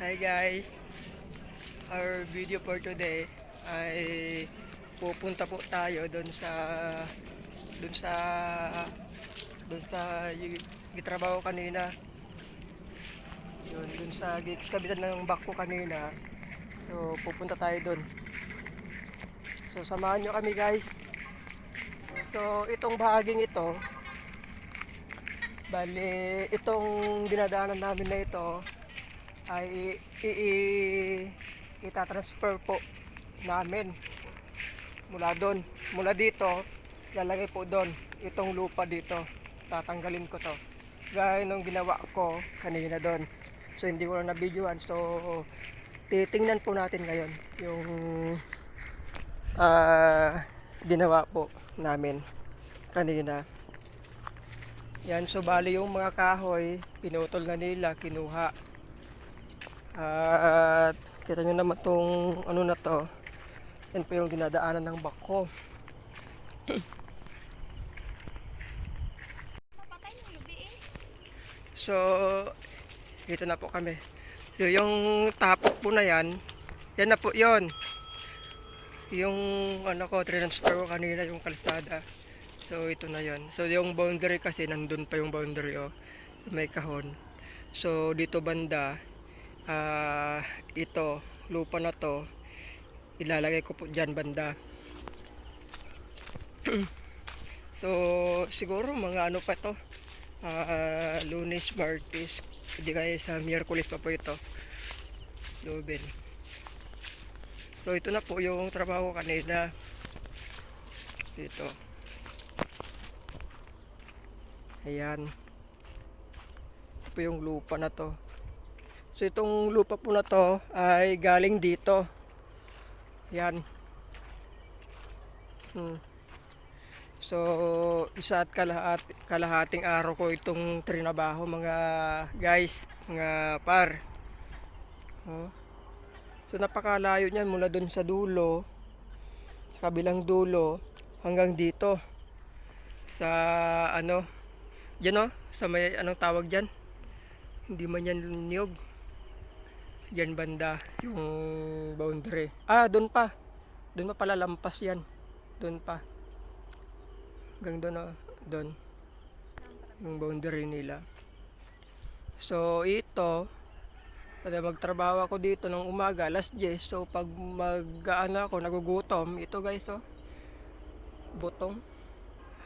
Hi guys! Our video for today ay pupunta po tayo doon sa doon sa doon sa gitrabaho kanina. Yun, doon sa gigs kabitan ng bako kanina. So pupunta tayo doon. So samahan nyo kami guys. So itong bahaging ito Bali, itong dinadaanan namin na ito ay i, i, itatransfer po namin mula doon. Mula dito, lalagay po doon. Itong lupa dito, tatanggalin ko to. Gaya nung ginawa ko kanina doon. So, hindi ko na na-videoan. So, titingnan po natin ngayon yung ah ginawa po namin kanina. Yan, so bali yung mga kahoy, pinutol na nila, kinuha. At kita nyo naman tong ano na to. Yan po yung dinadaanan ng bako. So, dito na po kami. So, yung tapok po na yan, yan na po yon Yung ano ko, transfer ko kanina yung kalsada. So ito na yon. So yung boundary kasi nandun pa yung boundary oh. May kahon. So dito banda ah ito lupa na to ilalagay ko po diyan banda. so siguro mga ano pa to ah lunes, martes, hindi kaya sa miyerkules pa po ito. Lubin. So ito na po yung trabaho kanina. Dito. Ayan. Ito po yung lupa na to. So itong lupa po na to ay galing dito. Ayan. Hmm. So isa at kalahat, kalahating araw ko itong trinabaho mga guys, mga par. Oh. So napakalayo niyan mula doon sa dulo, sa kabilang dulo hanggang dito sa ano Diyan o, sa may anong tawag dyan. Hindi man yan niyog. Diyan banda, yung boundary. Ah, doon pa. Doon pa pala lampas yan. Doon pa. Hanggang doon o, doon. Yung boundary nila. So, ito, kada magtrabaho ako dito ng umaga, alas 10. So, pag mag, ano ako, nagugutom, ito guys, oh. Butong.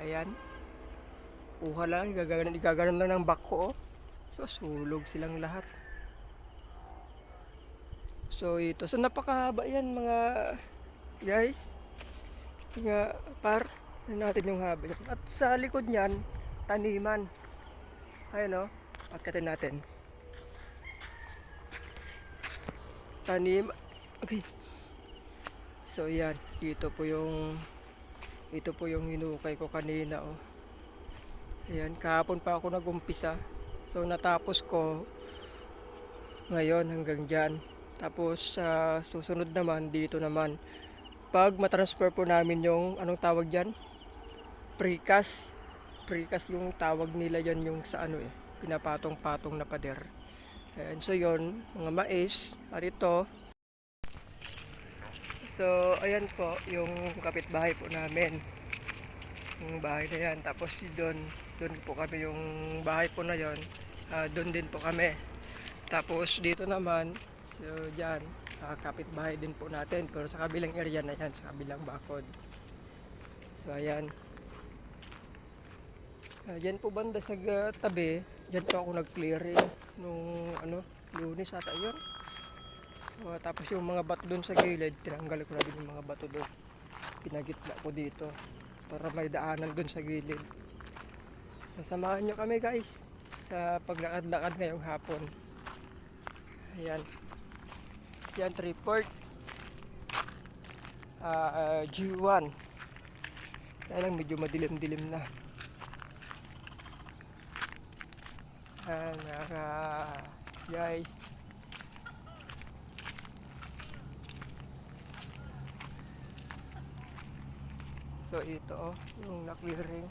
Ayan kuha lang, gaganon, igaganon lang ng bako. Oh. So, sulog silang lahat. So, ito. So, napakahaba yan mga guys. Mga par. Natin yung haba. At sa likod niyan, taniman. Ayan o. Oh. Akitin natin. Tanim. Okay. So, yan. Dito po yung ito po yung hinukay ko kanina oh. Ayan, kahapon pa ako nagumpisa. So natapos ko ngayon hanggang dyan. Tapos sa susunod naman, dito naman. Pag matransfer po namin yung, anong tawag dyan? Precast. Precast yung tawag nila dyan yung sa ano eh, pinapatong-patong na pader. Ayan, so yon mga mais. At ito, So, ayan po, yung kapitbahay po namin. Yung bahay na yan. Tapos doon, doon po kami yung bahay po na yon. Uh, doon din po kami. Tapos dito naman, so dyan, uh, kapitbahay din po natin. Pero sa kabilang area na yan, sa kabilang bakod. So, ayan. Uh, dyan po banda sa tabi, dyan po ako nag-clearing nung ano, lunes ata yun. Uh, tapos yung mga bato doon sa gilid, tinanggal ko na din yung mga bato doon. Pinagitna ko dito para may daanan doon sa gilid. Sasamahan nyo kami guys sa paglakad-lakad ngayong hapon. Ayan. Yan, report. Uh, G1. Kaya lang medyo madilim-dilim na. Ayan, uh, guys. So ito oh, yung na-clearing.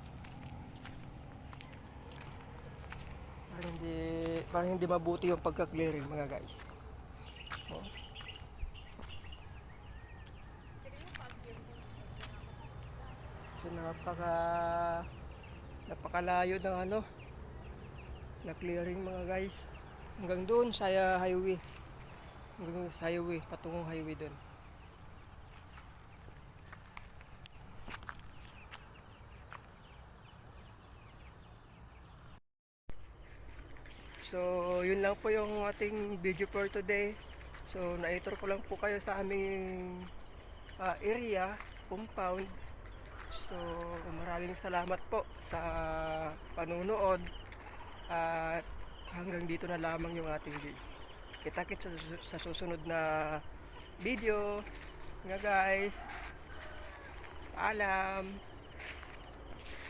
Hindi, parang hindi mabuti yung pagka-clearing mga guys. Oh. So napaka napakalayo ng ano na clearing mga guys hanggang doon sa highway hanggang sa highway patungong highway doon So, yun lang po yung ating video for today. So, na-tour ko lang po kayo sa aming ah, area, compound. So, maraming salamat po sa panunood. At hanggang dito na lamang yung ating video. Kita-kits sa, susunod na video. Nga guys. Paalam.